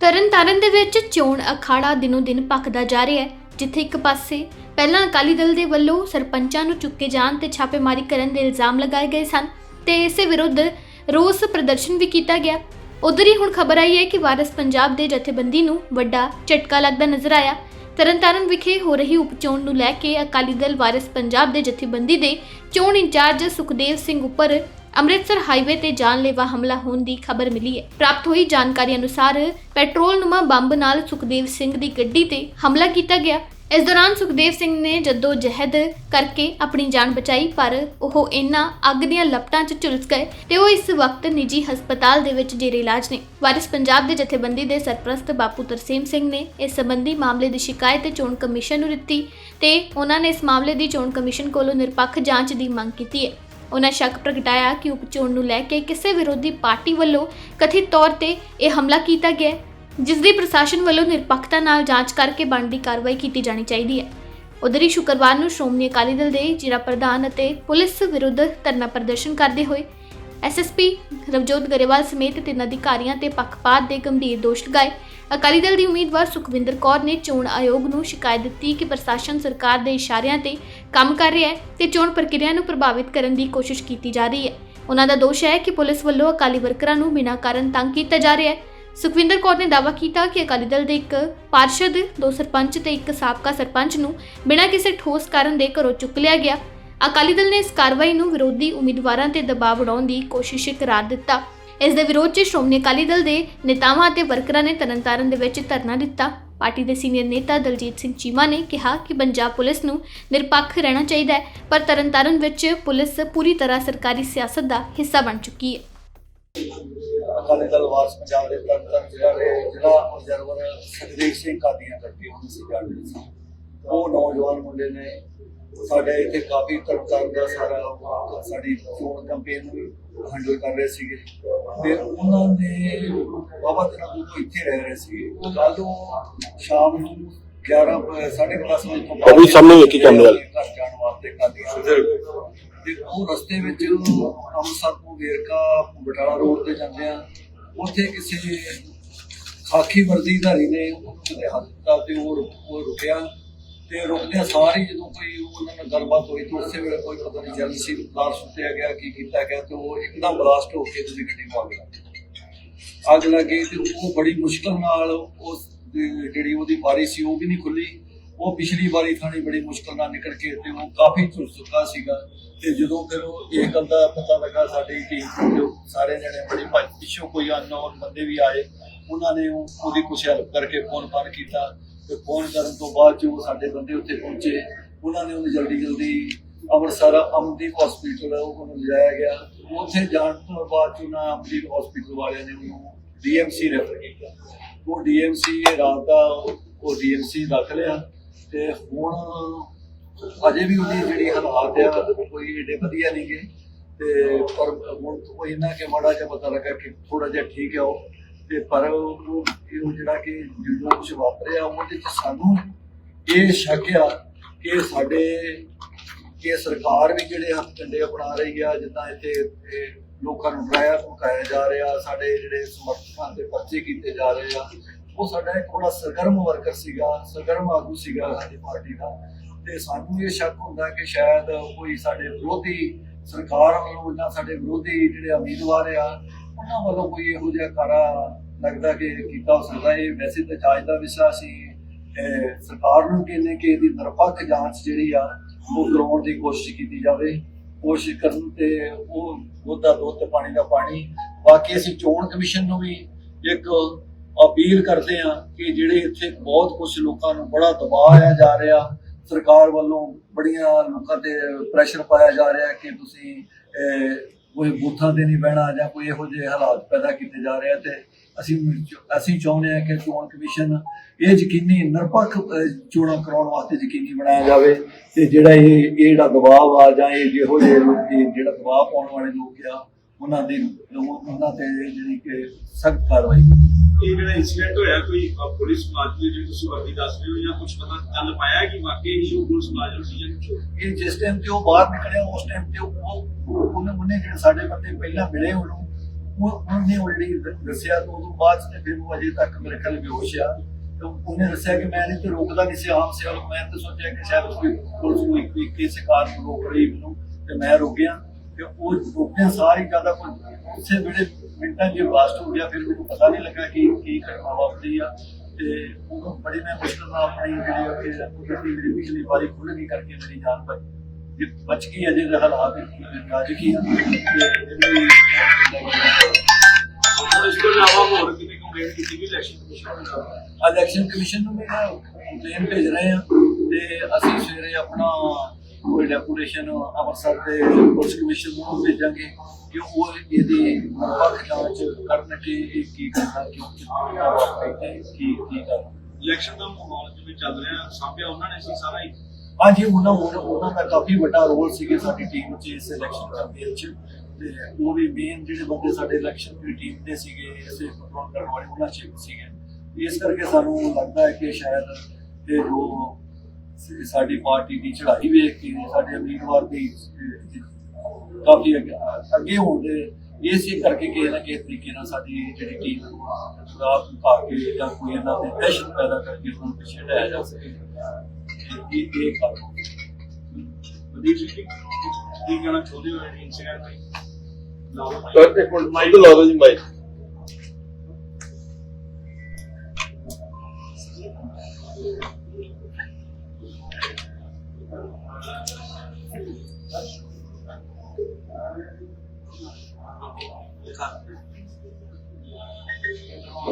ਤਰਨਤਾਰਨ ਦੇ ਵਿੱਚ ਚੋਣ ਅਖਾੜਾ ਦਿਨੋ ਦਿਨ ਭਖਦਾ ਜਾ ਰਿਹਾ ਹੈ, ਜਿੱਥੇ ਇੱਕ ਪਾਸੇ ਪਹਿਲਾਂ ਅਕਾਲੀ ਦਲ ਦੇ ਵੱਲੋਂ ਸਰਪੰਚਾਂ ਨੂੰ ਚੁੱਕੇ ਜਾਣ ਤੇ ਛਾਪੇਮਾਰੀ ਕਰਨ ਦੇ ਇਲਜ਼ਾਮ ਲਗਾਏ ਗਏ ਸਨ ਤੇ ਇਸੇ ਵਿਰੁੱਧ ਰੋਸ ਪ੍ਰਦਰਸ਼ਨ ਵੀ ਕੀਤਾ ਗਿਆ। ਉਧਰ ਹੀ ਹੁਣ ਖਬਰ ਆਈ ਹੈ ਕਿ ਵਾਰਸ ਪੰਜਾਬ ਦੇ ਜਥੇਬੰਦੀ ਨੂੰ ਵੱਡਾ ਝਟਕਾ ਲੱਗਦਾ ਨਜ਼ਰ ਆਇਆ। ਤਰਨਤਾਰਨ ਵਿਖੇ ਹੋ ਰਹੀ ਉਪਚੋਣ ਨੂੰ ਲੈ ਕੇ ਅਕਾਲੀ ਦਲ ਵਾਰਿਸ ਪੰਜਾਬ ਦੇ ਜਥੇਬੰਦੀ ਦੇ ਚੋਣ ਇੰਚਾਰਜ ਸੁਖਦੇਵ ਸਿੰਘ ਉੱਪਰ ਅੰਮ੍ਰਿਤਸਰ ਹਾਈਵੇ ਤੇ ਜਾਨਲੇਵਾ ਹਮਲਾ ਹੋਣ ਦੀ ਖਬਰ ਮਿਲੀ ਹੈ। ਪ੍ਰਾਪਤ ਹੋਈ ਜਾਣਕਾਰੀ ਅਨੁਸਾਰ ਪੈਟਰੋਲ ਨੁਮਾ ਬੰਬ ਨਾਲ ਸੁਖਦੇਵ ਸਿੰਘ ਦੀ ਗੱਡੀ ਤੇ ਹਮਲਾ ਕੀਤਾ ਗਿਆ। ਇਸ ਦੌਰਾਨ ਸੁਖਦੇਵ ਸਿੰਘ ਨੇ ਜਦੋਂ ਜਹਿਦ ਕਰਕੇ ਆਪਣੀ ਜਾਨ ਬਚਾਈ, ਪਰ ਉਹ ਇਨ੍ਹਾਂ ਅੱਗ ਦੀਆਂ ਲਪਟਾਂ 'ਚ ਝੁਲਸ ਗਏ ਤੇ ਉਹ ਇਸ ਵਕਤ ਨਿੱਜੀ ਹਸਪਤਾਲ ਦੇ ਵਿੱਚ ਜੇਰੇ ਇਲਾਜ ਨੇ। ਵਾਰਿਸ ਪੰਜਾਬ ਦੇ ਜਥੇਬੰਦੀ ਦੇ ਸਰਪ੍ਰਸਤ ਬਾਪੂ ਤਰਸੇਮ ਸਿੰਘ ਨੇ ਇਸ ਸੰਬੰਧੀ ਮਾਮਲੇ ਦੀ ਸ਼ਿਕਾਇਤ ਚੋਣ ਕਮਿਸ਼ਨ ਨੂੰ ਦਿੱਤੀ ਤੇ ਉਹਨਾਂ ਨੇ ਇਸ ਮਾਮਲੇ ਦੀ ਚੋਣ ਕਮਿਸ਼ਨ ਕੋਲੋਂ ਨਿਰਪੱਖ ਜਾਂਚ ਦੀ ਮੰਗ ਕੀਤੀ ਹੈ। ਉਹਨਾਂ ਸ਼ੱਕ ਪ੍ਰਗਟਾਇਆ ਕਿ ਉਪ ਚੋਣ ਨੂੰ ਲੈ ਕੇ ਕਿਸੇ ਵਿਰੋਧੀ ਪਾਰਟੀ ਵੱਲੋਂ ਕਥਿਤ ਤੌਰ ਤੇ ਇਹ ਹਮਲਾ ਕੀਤਾ ਗਿਆ ਜਿਸ ਦੀ ਪ੍ਰਸ਼ਾਸਨ ਵੱਲੋਂ ਨਿਰਪੱਖਤਾ ਨਾਲ ਜਾਂਚ ਕਰਕੇ ਬਣਦੀ ਕਾਰਵਾਈ ਕੀਤੀ ਜਾਣੀ ਚਾਹੀਦੀ ਹੈ। ਉਧਰ ਹੀ ਸ਼ੁੱਕਰਵਾਰ ਨੂੰ ਸ਼੍ਰੋਮਣੀ ਅਕਾਲੀ ਦਲ ਦੇ ਜ਼ਿਲ੍ਹਾ ਪ੍ਰਧਾਨ ਅਤੇ ਪੁਲਿਸ ਵਿਰੁੱਧ ਧਰਨਾ ਪ੍ਰਦਰਸ਼ਨ ਕਰਦੇ ਹੋਏ ਐਸਐਸਪੀ ਰਵਜੋਤ ਗਰੇਵਾਲ ਸਮੇਤ ਤਿੰਨ ਅਧਿਕਾਰੀਆਂ ਤੇ ਪੱਖਪਾਤ ਦੇ ਗੰਭੀਰ ਦੋਸ਼ ਲਗਾਏ। ਅਕਾਲੀ ਦਲ ਦੀ ਉਮੀਦਵਾਰ ਸੁਖਵਿੰਦਰ ਕੌਰ ਨੇ ਚੋਣ ਆਯੋਗ ਨੂੰ ਸ਼ਿਕਾਇਤ ਦਿੱਤੀ ਕਿ ਪ੍ਰਸ਼ਾਸਨ ਸਰਕਾਰ ਦੇ ਇਸ਼ਾਰਿਆਂ ਤੇ ਕੰਮ ਕਰ ਰਿਹਾ ਹੈ ਤੇ ਚੋਣ ਪ੍ਰਕਿਰਿਆ ਨੂੰ ਪ੍ਰਭਾਵਿਤ ਕਰਨ ਦੀ ਕੋਸ਼ਿਸ਼ ਕੀਤੀ ਜਾ ਰਹੀ ਹੈ। ਉਹਨਾਂ ਦਾ ਦੋਸ਼ ਹੈ ਕਿ ਪੁਲਿਸ ਵੱਲੋਂ ਅਕਾਲੀ ਵਰਕਰਾਂ ਨੂੰ ਬਿਨਾਂ ਕਾਰਨ ਤੰਗ ਕੀਤਾ ਜਾ ਰਿਹਾ ਹੈ। ਸੁਖਵਿੰਦਰ ਕੌਰ ਨੇ ਦਾਅਵਾ ਕੀਤਾ ਕਿ ਅਕਾਲੀ ਦਲ ਦੇ ਇੱਕ ਪਾਰਸ਼ਦ, ਦੋ ਸਰਪੰਚ ਤੇ ਇੱਕ ਸਾਬਕਾ ਸਰਪੰਚ ਨੂੰ ਬਿਨਾਂ ਕਿਸੇ ਠੋਸ ਕਾਰਨ ਦੇ ਘਰੋਂ ਚੁੱਕ ਲਿਆ ਗਿਆ। ਅਕਾਲੀ ਦਲ ਨੇ ਇਸ ਕਾਰਵਾਈ ਨੂੰ ਵਿਰੋਧੀ ਉਮੀਦਵਾਰਾਂ ਤੇ ਦਬਾਅ ਬਣਾਉਣ ਦੀ ਕੋਸ਼ਿਸ਼ ਕਰਾਰ ਦਿੱਤਾ। ਇਸ ਦੇ ਵਿਰੋਧ 'ਚ ਸ਼੍ਰੋਮਣੀ ਅਕਾਲੀ ਦਲ ਦੇ ਨੇਤਾਵਾਂ ਅਤੇ ਵਰਕਰਾਂ ਨੇ ਤਰਨਤਾਰਨ ਦੇ ਵਿੱਚ ਧਰਨਾ ਦਿੱਤਾ। ਪਾਰਟੀ ਦੇ ਸੀਨੀਅਰ ਨੇਤਾ ਦਲਜੀਤ ਸਿੰਘ ਚੀਮਾ ਨੇ ਕਿਹਾ ਕਿ ਪੰਜਾਬ ਪੁਲਿਸ ਨੂੰ ਨਿਰਪੱਖ ਰਹਿਣਾ ਚਾਹੀਦਾ ਹੈ, ਪਰ ਤਰਨਤਾਰਨ ਵਿੱਚ ਪੁਲਿਸ ਪੂਰੀ ਤਰ੍ਹਾਂ ਸਰਕਾਰੀ ਸਿਆਸਤ ਦਾ ਹਿੱਸਾ ਬਣ ਚੁੱਕੀ ਹੈ। ਅਕਾਲੀ ਦਲ ਵਾਰਸ ਪੰਜਾਬ ਦੇ ਤੰਤਰ ਜ਼ਿਲ੍ਹਾ ਦੇ ਜ਼ਿਲ੍ਹਾ ਅਬਜ਼ਰਵਰ ਸੁਖਦੇਵ ਸਿੰਘ ਕਾਦੀਆਂ ਕਰਕੇ ਹੁਣ ਸੀ ਜਾਣਦੇ ਉਹ ਨੌਜਵਾਨ ਮੁੰਡੇ ਨੇ ਸਾਡੇ ਇੱਥੇ ਕਾਫੀ ਤਰਕਰ ਦਾ ਸਾਰਾ ਸਾਡੀ ਚੋਣ ਕੈਂਪੇਨ ਹੈਂਡਲ ਕਰ ਰਹੇ ਸੀਗੇ। ਤੇ ਉਹਨਾਂ ਨੇ ਬਾਬਾ ਦਿਨਾਂ ਤੋਂ ਇੱਥੇ ਰਹਿ ਰਹੇ ਸੀ ਕੱਲ ਨੂੰ ਸ਼ਾਮ ਨੂੰ 11 10:30 ਵਜੇ ਤੋਂ ਉਹ ਵੀ ਸਾਹਮਣੇ ਵੇਖੀ ਕੈਮਰੇ ਵਾਲੇ। ਘਰ ਜਾਣ ਵਾਸਤੇ ਕਾਦੀਆਂ ਤੇ ਉਹ ਰਸਤੇ ਵਿੱਚ ਅੰਮ੍ਰਿਤਸਰ ਤੋਂ ਵੇਰਕਾ ਬਟਾਲਾ ਰੋਡ ਤੇ ਜਾਂਦੇ ਆ। ਉੱਥੇ ਕਿਸੇ ਖਾਕੀ ਵਰਦੀਧਾਰੀ ਨੇ ਉਹਨੂੰ ਕਿਤੇ ਹੱਥ ਦਿੱਤਾ ਤੇ ਉਹ ਰੁਕਿਆ। ਤੇ ਰੁਕਦਿਆਂ ਸਾਰੇ ਜਦੋਂ ਕੋਈ ਉਹਨਾਂ ਨਾਲ ਗੱਲਬਾਤ ਹੋਈ ਤਾਂ ਉਸੇ ਵੇਲੇ ਕੋਈ ਪਤਾ ਨਹੀਂ ਚੱਲ ਸੀ ਕਾਰ ਸੁੱਟਿਆ ਗਿਆ, ਕੀ ਕੀਤਾ ਗਿਆ ਤੇ ਉਹ ਇੱਕਦਮ ਬਲਾਸਟ ਹੋ ਕੇ ਉਹਦੀ ਗੱਡੀ ਨੂੰ ਅੱਗ ਲੱਗ ਅੱਗ ਲੱਗੀ ਤੇ ਉਹ ਬੜੀ ਮੁਸ਼ਕਲ ਨਾਲ ਉਸ ਜਿਹੜੀ ਉਹਦੀ ਬਾਰੀ ਸੀ ਉਹ ਵੀ ਨਹੀਂ ਖੁੱਲੀ। ਉਹ ਪਿਛਲੀ ਵਾਰੀ ਥਾਣੀ ਬੜੀ ਮੁਸ਼ਕਲ ਨਾਲ ਨਿਕਲ ਕੇ ਤੇ ਉਹ ਕਾਫੀ ਝੁਲਸ ਚੁੱਕਾ ਸੀਗਾ ਤੇ ਜਦੋਂ ਫਿਰ ਉਹ ਇਹ ਗੱਲ ਦਾ ਪਤਾ ਲੱਗਾ ਸਾਡੀ ਟੀਮ ਜੋ ਸਾਰੇ ਜਣੇ ਬੜੀ ਪਿੱਛੋਂ ਕੋਈ ਅਨਨੋਨ ਬੰਦੇ ਵੀ ਆਏ। ਉਹਨਾਂ ਨੇ ਉਹਦੀ ਕੁਛ ਹੈਲਪ ਕਰਕੇ ਫੋਨ ਫਾਨ ਕੀਤਾ। ਤੇ ਫੋਨ ਕਰਨ ਤੋਂ ਬਾਅਦ ਜੋ ਸਾਡੇ ਬੰਦੇ ਉੱਥੇ ਪਹੁੰਚੇ, ਉਹਨਾਂ ਨੇ ਉਹਨੂੰ ਜਲਦੀ ਜਲਦੀ ਅੰਮ੍ਰਿਤਸਰ ਅਮਦੀਪ ਹਸਪੀਟਲ ਉਹਨੂੰ ਲਿਜਾਇਆ ਗਿਆ। ਉੱਥੇ ਜਾਣ ਤੋਂ ਬਾਅਦ 'ਚ ਉਹਨਾਂ ਅਮਦੀਪ ਹਸਪੀਟਲ ਵਾਲਿਆਂ ਨੇ ਉਹਨੂੰ ਡੀਐਮਸੀ ਰੈਫਰ ਕੀਤਾ। ਉਹ ਡੀਐਮਸੀ ਰਾਤ ਦਾ ਉਹ ਡੀਐਮਸੀ ਰੱਖ ਲਿਆ ਤੇ ਹੁਣ ਅਜੇ ਵੀ ਉਹਦੀ ਜਿਹੜੀ ਹਾਲਾਤ ਆ, ਕੋਈ ਏਡੇ ਵਧੀਆ ਨਹੀਂ ਗੇ ਤੇ ਪਰ ਹੁਣ ਉਹ ਇਹਨਾਂ ਕੇ ਮਾੜਾ ਜਿਹਾ ਪਤਾ ਲੱਗਾ ਕਿ ਥੋੜਾ ਜਿਹਾ ਠੀਕ ਹੈ ਉਹ। ਤੇ ਪਰ ਉਹ ਇਹ ਜਿਹੜਾ ਕਿ ਜੋ ਕੁਝ ਵਾਪਰਿਆ ਉਹਦੇ ਚ ਸਾਨੂੰ ਇਹ ਸ਼ੱਕ ਆ ਕਿ ਸਾਡੇ, ਕਿ ਸਰਕਾਰ ਵੀ ਜਿਹੜੇ ਹੱਥ ਕੰਡੇ ਅਪਣਾ ਰਹੀ ਆ, ਜਿੱਦਾਂ ਇੱਥੇ ਲੋਕਾਂ ਨੂੰ ਡਰਾਇਆ ਧਮਕਾਇਆ ਜਾ ਰਿਹਾ, ਸਾਡੇ ਜਿਹੜੇ ਸਮਰਥਕਾਂ ਦੇ ਪਰਚੇ ਕੀਤੇ ਜਾ ਰਹੇ ਆ, ਉਹ ਸਾਡਾ ਇੱਕ ਬੜਾ ਸਰਗਰਮ ਵਰਕਰ ਸੀਗਾ, ਸਰਗਰਮ ਆਗੂ ਸੀਗਾ ਸਾਡੀ ਪਾਰਟੀ ਦਾ, ਤੇ ਸਾਨੂੰ ਇਹ ਸ਼ੱਕ ਹੁੰਦਾ ਕਿ ਸ਼ਾਇਦ ਕੋਈ ਸਾਡੇ ਵਿਰੋਧੀ ਸਰਕਾਰ ਵੱਲੋਂ ਜਾਂ ਸਾਡੇ ਵਿਰੋਧੀ ਜਿਹੜੇ ਉਮੀਦਵਾਰ ਆ ਉਹਨਾਂ ਵੱਲੋਂ ਕੋਈ ਇਹੋ ਜਿਹਾ ਕਾਰਾ ਲੱਗਦਾ ਕਿ ਕੀਤਾ ਹੋ ਸਕਦਾ? ਇਹ ਵੈਸੇ ਤਾਂ ਜਾਂਚ ਦਾ ਵਿਸ਼ਾ ਸੀ ਸਰਕਾਰ ਨੂੰ ਕਹਿੰਦੇ ਕਿ ਇਹਦੀ ਨਿਰਪੱਖ ਜਾਂਚ ਜਿਹੜੀ ਆ ਉਹ ਕਰਾਉਣ ਦੀ ਕੋਸ਼ਿਸ਼ ਕੀਤੀ ਜਾਵੇ। ਕੋਸ਼ਿਸ਼ ਕਰਨ ਤੇ ਉਹ ਉਹਦਾ ਦੁੱਧ ਤੇ ਪਾਣੀ ਦਾ ਪਾਣੀ। ਬਾਕੀ ਅਸੀਂ ਚੋਣ ਕਮਿਸ਼ਨ ਨੂੰ ਵੀ ਇੱਕ ਅਪੀਲ ਕਰਦੇ ਆ ਕਿ ਜਿਹੜੇ ਇੱਥੇ ਬਹੁਤ ਕੁਝ ਲੋਕਾਂ ਨੂੰ ਬੜਾ ਦਬਾਅ ਆਇਆ ਜਾ ਰਿਹਾ ਸਰਕਾਰ ਵੱਲੋਂ ਬੜੀਆਂ ਲੋਕਾਂ ਤੇ ਪ੍ਰੈਸ਼ਰ ਪਾਇਆ ਜਾ ਰਿਹਾ ਕਿ ਤੁਸੀਂ ਅਹ, ਕੋਈ ਬੂਥਾਂ ਤੇ ਨਹੀਂ ਬਹਿਣਾ ਜਾਂ ਕੋਈ ਇਹੋ ਜਿਹੇ ਹਾਲਾਤ ਪੈਦਾ ਕੀਤੇ ਜਾ ਰਹੇ ਆ ਤੇ ਅਸੀਂ ਅਸੀਂ ਚਾਹੁੰਦੇ ਹਾਂ ਕਿ ਚੋਣ ਕਮਿਸ਼ਨ ਇਹ ਯਕੀਨੀ ਨਿਰਪੱਖ ਚੋਣਾਂ ਕਰਾਉਣ ਵਾਸਤੇ ਯਕੀਨੀ ਬਣਾਇਆ ਜਾਵੇ ਤੇ ਜਿਹੜਾ ਇਹ ਇਹ ਜਿਹੜਾ ਦਬਾਅ ਆ ਜਾਂ ਇਹ ਜਿਹੋ ਜਿਹੇ ਲੋਕ ਜਿਹੜਾ ਦਬਾਅ ਪਾਉਣ ਵਾਲੇ ਲੋਕ ਆ, ਉਹਨਾਂ ਦੇ, ਉਹਨਾਂ ਤੇ ਜਿਹੜੀ ਕਿ ਸਖਤ ਕਾਰਵਾਈ ਇਹ ਜਿਹੜਾ ਇਨਸੀਡੈਂਟ ਹੋਇਆ, ਕੋਈ ਪੁਲਿਸ ਮੁਲਾਜ਼ਮ ਜਿਹੜੀ ਤੁਸੀਂ ਵਰਦੀ ਦੱਸ ਰਹੇ ਹੋ ਜਾਂ ਕੁਝ ਪਤਾ ਚੱਲ ਪਾਇਆ ਕਿ ਵਾਕਈ ਹੀ ਉਹ ਪੁਲਿਸ ਮੁਲਾਜ਼ਮ ਸੀ ਜਾਂ ਕੁਝ ਇਹ ਜਿਸ ਟਾਈਮ ਤੇ ਉਹ ਬਾਹਰ ਨਿਕਲਿਆ ਉਸ ਟਾਈਮ ਤੇ ਉਹ ਉਹਨੇ ਉਹਨੇ ਜਿਹੜੇ ਸਾਡੇ ਬੰਦੇ ਪਹਿਲਾਂ ਮਿਲੇ ਉਹਨੂੰ, ਉਹ, ਉਹਨੇ ਆਲਰੇਡੀ ਦੱਸਿਆ ਤੋਂ ਉਦੋਂ ਬਾਅਦ ਤੇ ਫਿਰ ਉਹ ਅਜੇ ਤੱਕ ਮੇਰੇ ਖਿਆਲ ਬੇਹੋਸ਼ ਆ। ਤੇ ਉਹਨੇ ਦੱਸਿਆ ਕਿ ਮੈਂ ਨਹੀਂ ਤੇ ਰੋਕਦਾ ਨਹੀਂ ਸੀ ਆਮ ਸੇਵਕ ਮੈਂ ਤਾਂ ਸੋਚਿਆ ਕਿ ਸ਼ਾਇਦ ਕੋਈ ਪੁਲਿਸ ਕੋਈ ਕੋਈ ਕਿਸੇ ਕਾਰਨ ਰੋਕ ਰਹੀ ਮੈਨੂੰ ਤੇ ਮੈਂ ਰੁਕ ਗਿਆ ਤੇ ਉਹ ਰੁਕਿਆ ਸਾਰੀ ਜ਼ਿਆਦਾ ਕੋਈ ਉਸੇ ਵੇਲੇ ਮਿੰਟਾਂ 'ਚ ਬਲਾਸਟ ਹੋ ਗਿਆ ਫਿਰ ਮੈਨੂੰ ਪਤਾ ਨਹੀਂ ਲੱਗਾ ਕਿ ਕੀ ਘਟਨਾ ਵਾਪਰੀ ਆ। ਤੇ ਉਹ ਬੜੀ ਮੈਂ ਮੁਸ਼ਕਲ ਨਾਲ ਆਪਣੀ ਜਿਹੜੀ ਕਿ ਕੁਦਰਤੀ ਮੇਰੀ ਪਿਛਲੀ ਵਾਰੀ ਖੁੱਲ ਗਈ ਕਰਕੇ ਮੇਰੀ ਜਾਨ ਬਚ ਜੇ ਬਚ ਗਈ ਅਜੇ ਦੇ ਹਾਲਾਤ ਨਾਜ਼ੁਕ ਹੀ ਆ। ਇਸ ਤੋਂ ਇਲਾਵਾ ਹੋਰ ਕਿਤੇ ਕੰਪਲੇਂਟ ਕੀਤੀ ਗਈ? ਇਲੈਕਸ਼ਨ ਕਮਿਸ਼ਨ ਨੂੰ ਇਲੈਕਸ਼ਨ ਕਮਿਸ਼ਨ ਨੂੰ ਵੀ ਨਾ ਕੰਪਲੇਨ ਭੇਜ ਰਹੇ ਆ। ਤੇ ਅਸੀਂ ਸਵੇਰੇ ਆਪਣਾ ਕੋਈ ਡੈਪੂਟੇਸ਼ਨ ਅੰਮ੍ਰਿਤਸਰ ਦੇ ਪੁਲਿਸ ਕਮਿਸ਼ਨ ਨੂੰ ਭੇਜਾਂਗੇ ਕਿ ਉਹ ਇਹਦੀ ਪੱਖ ਜਾਂਚ ਕਰਨ ਕਿ ਇਹ ਕੀ ਕਰਨਾ ਕਿਉਂ ਕਿੰਨਾ ਵਾਪਰੀ ਕੀ ਕੀ ਕਰਨਾ। ਇਲੈਕਸ਼ਨ ਦਾ ਮਾਹੌਲ ਜਿਵੇਂ ਚੱਲ ਰਿਹਾ ਸਾਂਭਿਆ ਉਹਨਾਂ ਨੇ ਸੀ ਸਾਰਾ ਹੀ? ਹਾਂਜੀ ਉਹਨਾਂ ਉਹਨਾਂ ਉਹਨਾਂ ਦਾ ਕਾਫੀ ਵੱਡਾ ਰੋਲ ਸੀਗੇ ਸਾਡੀ ਟੀਮ 'ਚ ਇਸ ਇਲੈਕਸ਼ਨ ਕੈਂਪੇਨ 'ਚ। ਤੇ ਉਹ ਵੀ ਮੇਨ ਜਿਹੜੇ ਬੰਦੇ ਸਾਡੇ ਇਲੈਕਸ਼ਨ ਦੀ ਟੀਮ ਦੇ ਸੀਗੇ ਇਸੇ ਕੰਟਰੋਲ ਕਰਨ ਵਾਲੇ ਉਹਨਾਂ 'ਚ ਸੀਗੇ। ਇਸ ਕਰਕੇ ਸਾਨੂੰ ਲੱਗਦਾ ਹੈ ਕਿ ਸ਼ਾਇਦ ਇਹ ਜੋ ਸਾਡੀ ਪਾਰਟੀ ਦੀ ਚੜ੍ਹਾਈ ਵੇਖ ਕੇ ਸਾਡੇ ਉਮੀਦਵਾਰ ਦੀ ਕਾਫੀ ਅੱਗੇ ਹੋਣ ਦੇ ਇਸੇ ਕਰਕੇ ਕਿਸੇ ਨਾ ਕਿਸੇ ਤਰੀਕੇ ਨਾਲ ਸਾਡੀ ਜਿਹੜੀ ਟੀਮ ਨੂੰ ਰਾਤ ਪਾ ਕੇ ਜਾਂ ਕੋਈ ਇਹਨਾਂ ਦੇ ਦਹਿਸ਼ਤ ਪੈਦਾ ਕਰਕੇ ਉਹਨਾਂ ਨੂੰ ਪਿੱਛੇ ਹਟਾਇਆ ਜਾ ਸਕੇ। ਇਹ ਇਹ ਕਰ ਵਧੀਆ ਜੀ ਕੀ ਕਹਿਣਾ ਚਾਹੁੰਦੇ ਹੋ ਇਨਸੀਡੈਂਟ ਤੇ ਲਾਓ ਮਾਈਕ। ਲਾ ਦਿਓ ਜੀ ਮਾਈਕ।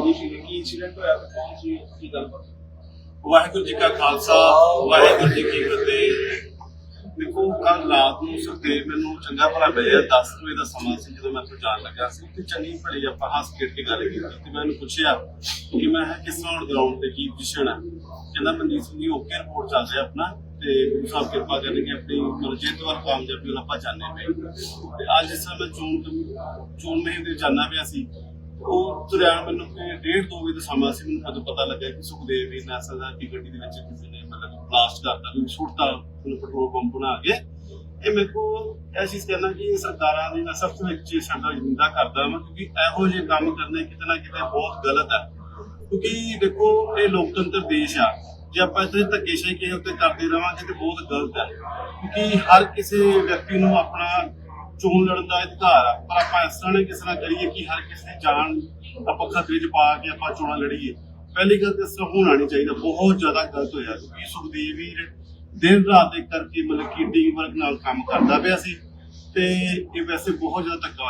ਜੀ ਕੀ ਕੀ ਇਨਸੀਡੈਂਟ ਹੋਇਆ? ਕੌਣ ਸੀ? ਕੀ ਗੱਲ ਬਾਤ ਵਾਹਿਗੁਰੂ ਜੀ ਕਾ ਖਾਲਸਾ, ਵਾਹਿਗੁਰੂ ਜੀ ਕੀ ਫਤਿਹ। ਦੇਖੋ ਕੱਲ ਰਾਤ ਨੂੰ ਸੁਖਦੇਵ ਮੈਨੂੰ ਚੰਗਾ ਭਲਾ ਮਿਲਿਆ। 10 ਵਜੇ ਦਾ ਸਮਾਂ ਸੀ, ਜਦੋਂ ਮੈਂ ਤੋਂ ਜਾਣ ਲੱਗਾ ਸੀ। ਤੇ ਚੰਗੀ ਭਲੀ ਆਪਾਂ ਹੱਸ ਖੇਡ ਕੇ ਗੱਲ ਕੀਤੀ ਤੇ ਮੈਂ ਉਹਨੂੰ ਪੁੱਛਿਆ ਕਿ ਮੈਂ ਹੈ ਕਿਸ ਤਰ੍ਹਾਂ ਗਰਾਊਂਡ ਤੇ ਕੀ ਪੋਜੀਸ਼ਨ ਹੈ ਕਹਿੰਦਾ, ਮਨਜੀਤ ਸਿੰਘ ਜੀ ਓਕੇ ਰਿਪੋਰਟ ਚੱਲ ਰਿਹਾ ਆਪਣਾ। ਤੇ ਗੁਰੂ ਸਾਹਿਬ ਕਿਰਪਾ ਕਰਕੇ ਆਪਣੀ ਮਰਜ਼ੀ ਕਾਮਯਾਬੀ ਉਹਨਾਂ ਆਪਾਂ ਚਾਹੁੰਦੇ ਪਏ ਤੇ ਅੱਜ ਜਿਸ ਤਰ੍ਹਾਂ ਮੈਂ ਚੋਣ ਚੋਣ ਮਹੀਨੇ ਦੇ ਜਾਣਾ ਪਿਆ ਸੀ, ਉਹ ਤੁਰਿਆ ਮੈਨੂੰ ਕਿ ਡੇਢ ਦੋ ਵਜੇ ਦਾ ਸਮਾਂ ਸੀ, ਮੈਨੂੰ ਕਦੋਂ ਪਤਾ ਲੱਗਾ ਕਿ ਸੁਖਦੇਵ ਵੀ ਨੈਸਲ ਦੀ ਗੱਡੀ ਦੇ ਵਿੱਚ ਕਿਸੇ ਨੇ ਮਤਲਬ ਬਲਾਸਟ ਕਰਤਾ, ਕੋਈ ਸੁੱਟਤਾ ਉਹਨੂੰ ਪੈਟਰੋਲ ਪੰਪ ਬਣਾ ਕੇ। ਇਹ ਮੇਰੇ ਕੋ ਇਹ ਚੀਜ਼ ਕਹਿਣਾ ਕਿ ਸਰਕਾਰਾਂ ਦੀ ਮੈਂ ਸਭ ਤੋਂ ਵਿੱਚ ਸਾਡਾ ਨਿੰਦਾ ਕਰਦਾ ਹਾਂ ਕਿਉਂਕਿ ਇਹੋ ਜਿਹੇ ਕੰਮ ਕਰਨੇ ਕਿਤੇ ਨਾ ਕਿਤੇ ਬਹੁਤ ਗਲਤ ਹੈ ਕਿਉਂਕਿ ਦੇਖੋ, ਇਹ ਲੋਕਤੰਤਰ ਦੇਸ਼ ਆ। ਜੇ ਆਪਾਂ ਇੱਥੇ ਧੱਕੇਸ਼ਾਹੀ ਕਿਸੇ ਉੱਤੇ ਕਰਦੇ ਰਵਾਂਗੇ ਤੇ ਬਹੁਤ ਗਲਤ ਹੈ। ਕਿਉਂਕਿ ਹਰ ਕਿਸੇ ਵਿਅਕਤੀ ਨੂੰ ਆਪਣਾ ਚੋਣ ਲੜਨ ਦਾ ਅਧਿਕਾਰ ਆ। ਪਰ ਆਪਾਂ ਇਸ ਤਰ੍ਹਾਂ ਨਹੀਂ ਕਿਸੇ ਨਾਲ ਕਰੀਏ ਕਿ ਹਰ ਕਿਸੇ ਦੀ ਜਾਨ ਆਪਾਂ ਖਤਰੇ 'ਚ ਪਾ ਕੇ ਆਪਾਂ ਚੋਣਾਂ ਲੜੀਏ। ਪਹਿਲੀ ਗੱਲ ਤਾਂ ਇਸ ਤਰ੍ਹਾਂ ਹੋਣਾ ਨਹੀਂ ਚਾਹੀਦਾ। ਬਹੁਤ ਜ਼ਿਆਦਾ ਗਲਤ ਹੋਇਆ। ਕਿਉਂਕਿ ਸੁਖਦੇਵ ਵੀ ਦਿਨ ਰਾਤ ਇੱਕ ਕਰਕੇ ਮਤਲਬ ਕਿ ਟੀਮ ਵਰਕ ਨਾਲ ਕੰਮ ਕਰਦਾ ਪਿਆ ਸੀ ਤੇ ਇਹ ਵੈਸੇ ਬਹੁਤ ਜ਼ਿਆਦਾ ਧੱਕਾ